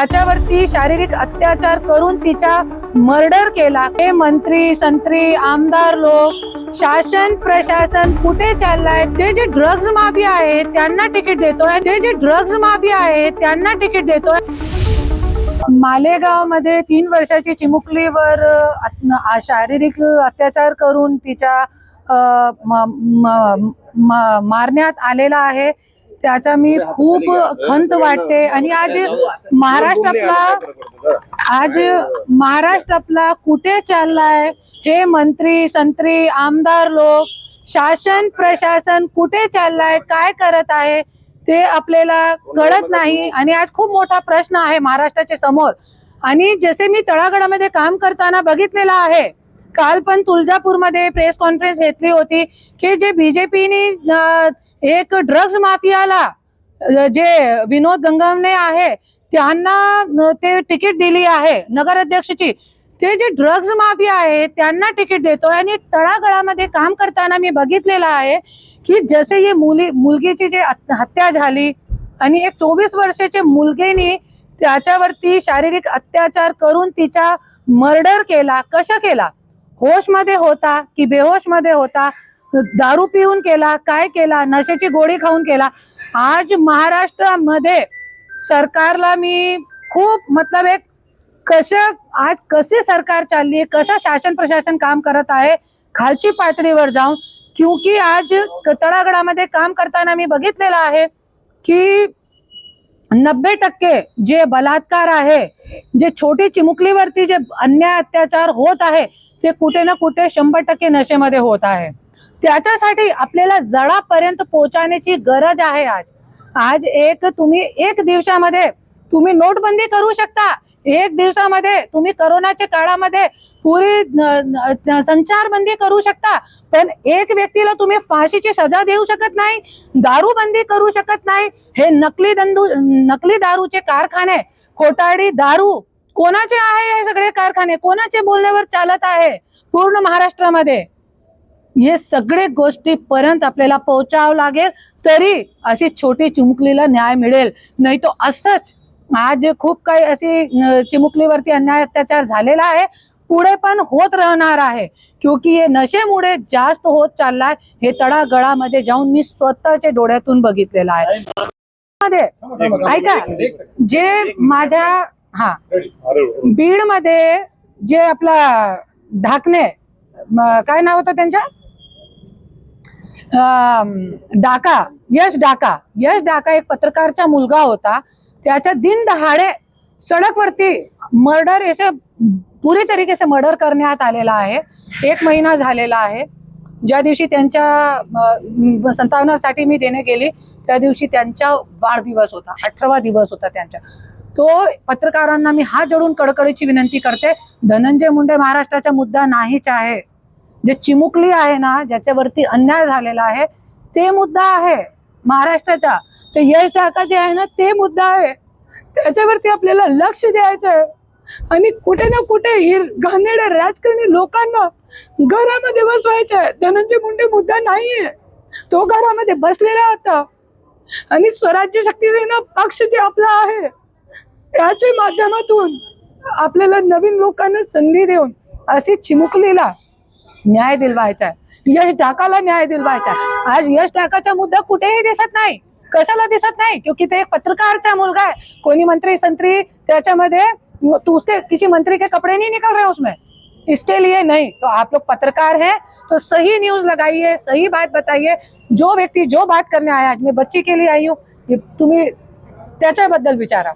त्याच्यावरती शारीरिक अत्याचार करून तिचा मर्डर केला. हे मंत्री संत्री आमदार लोक शासन प्रशासन कुठे चाललाय? ते जे ड्रग्ज माफिया आहे त्यांना तिकीट देतोय. ते जे ड्रग्ज माफिया आहे त्यांना तिकीट देतोय. मालेगावमध्ये तीन वर्षाची चिमुकलीवर शारीरिक अत्याचार करून तिच्या म- म- मारण्यात आलेला आहे. त्याचा मी खूप खंत वाटते. आणि आज महाराष्ट्र आपला आज महाराष्ट्र आपला कुठे चाललाय? हे मंत्री संत्री आमदार लोक शासन प्रशासन कुठे चाललाय? काय करत आहे? ते आपल्याला कळत नाही. आणि आज खूप मोठा प्रश्न आहे महाराष्ट्राच्या समोर. आणि जसे मी तळागडामध्ये काम करताना बघितलेलं आहे काल पण तुळजापूरमध्ये प्रेस कॉन्फरन्स घेतली होती की जे बीजेपीने एक ड्रग्ज माफियाला जे विनोद गंगामने आहे त्यांना ते तिकीट दिली आहे नगराध्यक्षची. ते जे ड्रग्ज माफिया आहे त्यांना तिकीट देतोय आणि तळागळामध्ये काम करताना मी बघितलेलं आहे की जसे ही मुली मुलगीची जे हत्या झाली आणि एक चोवीस वर्षाचे मुलगेनी त्याच्यावरती शारीरिक अत्याचार करून तिचा मर्डर केला कशा केला? होशमध्ये होता की बेहोशमध्ये होता? दारू पिऊन केला काय केला नशेची गोळी खाऊन केला. आज महाराष्ट्रामध्ये सरकारला मी खूप मतलब एक कसं आज कसे सरकार चालली आहे कसं शासन प्रशासन काम करत आहे खालची पातळीवर जाऊन क्योंकि आज तळागडामध्ये काम करताना मी बघितलेलं आहे की नब्बे टक्के जे बलात्कार आहे जे छोटी चिमुकलीवरती जे अन्याय अत्याचार होत आहे ते कुठे ना कुठे शंभर टक्के नशेमध्ये होत आहे. त्याच्यासाठी आपल्याला जळापर्यंत पोहोचण्याची गरज आहे आज. आज एक तुम्ही एक दिवसामध्ये तुम्ही नोटबंदी करू शकता. एक दिवसामध्ये तुम्ही करोनाच्या काळामध्ये पुरी संचारबंदी करू शकता. पण एक व्यक्तीला तुम्ही फाशीची सजा देऊ शकत नाही दारू बंदी करू शकत नाही. हे नकली दंदू नकली दारूचे कारखाने खोटाडी दारू कोणाचे आहे हे सगळे कारखाने? कोणाचे बोलण्यावर चालत आहे? पूर्ण महाराष्ट्रामध्ये. हे सगळे गोष्टी पर्यंत आपल्याला पोहोचावं लागेल तरी अशी छोटी चिमुकलीला न्याय मिळेल. नाही तो असंच आज खूप काही अशी चिमुकलीवरती अन्याय अत्याचार झालेला आहे पुढे पण होत राहणार आहे. क्योंकि हे नशेमुळे जास्त होत चाललाय हे तळागळामध्ये जाऊन मी स्वतःच्या डोळ्यातून बघितलेलं आहे. मध्ये ऐका जे माझ्या हा बीडमध्ये जे आपला ढाकणे काय नाव होतं त्यांच्या? डाका यश डाका. यश डाका एक पत्रकारचा मुलगा होता. त्याच्या दिन दहाडे सडकवरती मर्डर असे पुरी तरीके से मर्डर करण्यात आलेला आहे. एक महिना झालेला आहे. ज्या दिवशी त्यांच्या संतावनासाठी मी देणे गेली त्या दिवशी त्यांचा वाढदिवस होता. अठरावा दिवस होता त्यांचा. तो पत्रकारांना मी हात जोडून कडकडीची विनंती करते. धनंजय मुंडे महाराष्ट्राचा मुद्दा नाहीच आहे. जे चिमुकली आहे ना ज्याच्यावरती अन्याय झालेला आहे ते मुद्दा आहे. महाराष्ट्राचा ते यश ढाका जे आहे ना ते मुद्दा आहे. त्याच्यावरती आपल्याला लक्ष द्यायचं आहे आणि कुठे ना कुठे ही घाणेरड्या राजकारणी लोकांना घरामध्ये बसवायचं आहे धनंजय मुंडे मुद्दा नाहीये. तो घरामध्ये बसलेला होता. आणि स्वराज्य शक्ती सेना पक्ष जे आपला आहे त्याच्या माध्यमातून आपल्याला नवीन लोकांना संधी देऊन असे चिमुकलेला न्याय दिलवायचा आहे. यश ढाकाला न्याय दिलवायचा आहे. आज यश ढाकाचा मुद्दा कुठेही दिसत नाही. कशाला दिसत नाही? क्योंकि ते एक पत्रकारचा मुलगा आहे. कोणी मंत्री संत्री त्याच्यामध्ये तो उसके किसी मंत्री के कपड़े नहीं निकल रहे उसमें. इसके लिए नहीं. तो आप लोग पत्रकार हैं तो सही न्यूज लगाइए सही बात बताइए. जो व्यक्ती जो बात करने आया आज मैं बच्ची के लिए आई हूँ ये तुम्ही त्याच्याबद्दल विचारा.